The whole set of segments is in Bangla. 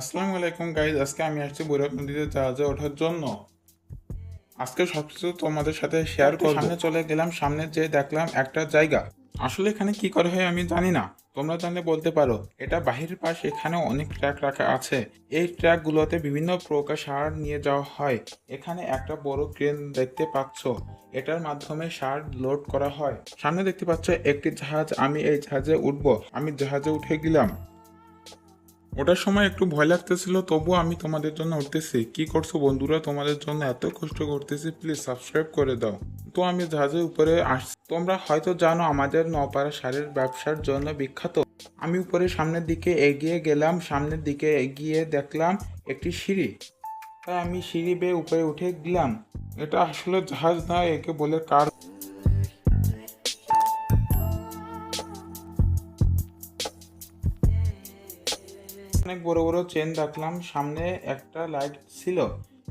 আসসালামু আলাইকুম গাইজ আজকে আমি আসছি বৈরব নদীতে জাহাজে ওঠার জন্য। আজকে সবকিছু তোমাদের সাথে শেয়ার করব। সামনে চলে গেলাম সামনে যে দেখলাম একটা জায়গা। আসলে এখানে কি করা হয় আমি জানি না। তোমরা জানলে বলতে পারো। এটা বাহিরের পাশ এখানে অনেক ট্র্যাক রাখা আছে। এই ট্র্যাকগুলোতে বিভিন্ন প্রকার সার নিয়ে যাওয়া হয়। এখানে একটা বড় ক্রেন দেখতে পাচ্ছ। এটার মাধ্যমে সার লোড করা হয়। সামনে দেখতে পাচ্ছ একটি জাহাজ। আমি এই জাহাজে উঠবো। আমি জাহাজে উঠে গেলাম। ওটার সময় একটু ভয় লাগতেছিল, তবুও আমি তোমাদের জন্য উঠতেছি। কি করছ বন্ধুরা? তোমাদের জন্য এত কষ্ট করতেছি প্লিজ সাবস্ক্রাইব করে দাও। তো আমি জাহাজের উপরে আসছি। তোমরা হয়তো জানো, আমাদের নপাড়া সারের ব্যবসার জন্য বিখ্যাত। আমি উপরে সামনের দিকে এগিয়ে গেলাম, সামনের দিকে এগিয়ে দেখলাম একটি সিঁড়ি। তাই আমি সিঁড়ি বেয়ে উপরে উঠে গেলাম। এটা আসলে জাহাজ না একে বলে কার অনেক বড় বড় চেন দেখলাম সামনে একটা লাইট ছিল।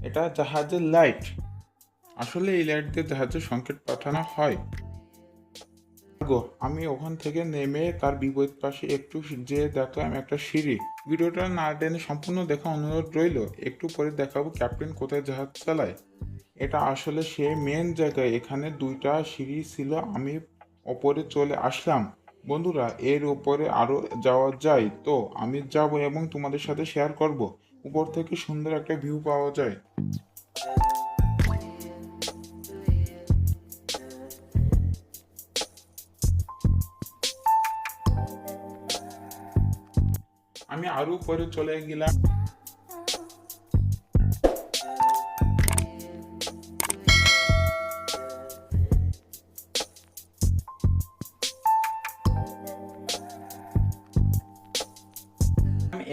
এটা জাহাজের লাইট আসলে এই লাইট দিয়ে জাহাজের সংকেত পাঠানো হয়। আমি ওখান থেকে নেমে তার বিপরীত পাশে একটু যেয়ে দেখলাম একটা সিঁড়ি। ভিডিওটা না টেনে সম্পূর্ণ দেখা অনুরোধ রইল। একটু পরে দেখাবো ক্যাপ্টেন কোথায় জাহাজ চালায়। এটা আসলে সে মেন জায়গায়। এখানে দুইটা সিঁড়ি ছিল। আমি ওপরে চলে আসলাম। বন্ধুরা, এর উপরে আরও যাওয়া যায় তো আমি যাব এবং তোমাদের সাথে শেয়ার করব। উপর থেকে সুন্দর একটা ভিউ পাওয়া যায়। আমি আরও উপরে চলে গেলাম।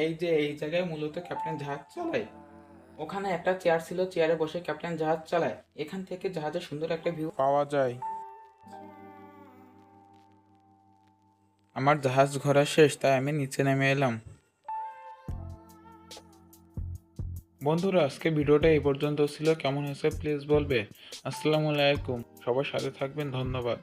এই যে এই জায়গায় মূলত ক্যাপ্টেন জাহাজ চালায়। ওখানে একটা চেয়ার ছিল, চেয়ারে বসে ক্যাপ্টেন জাহাজ চালায়। এখান থেকে জাহাজের সুন্দর একটা ভিউ পাওয়া যায়। আমার জাহাজ ঘোরা শেষ, তাই আমি নিচে নেমে এলাম। বন্ধুরা, আজকে ভিডিওটা এই পর্যন্ত ছিল। কেমন হয়েছে প্লিজ বলবে। আসসালামু আলাইকুম। সবার সাথে থাকবেন, ধন্যবাদ।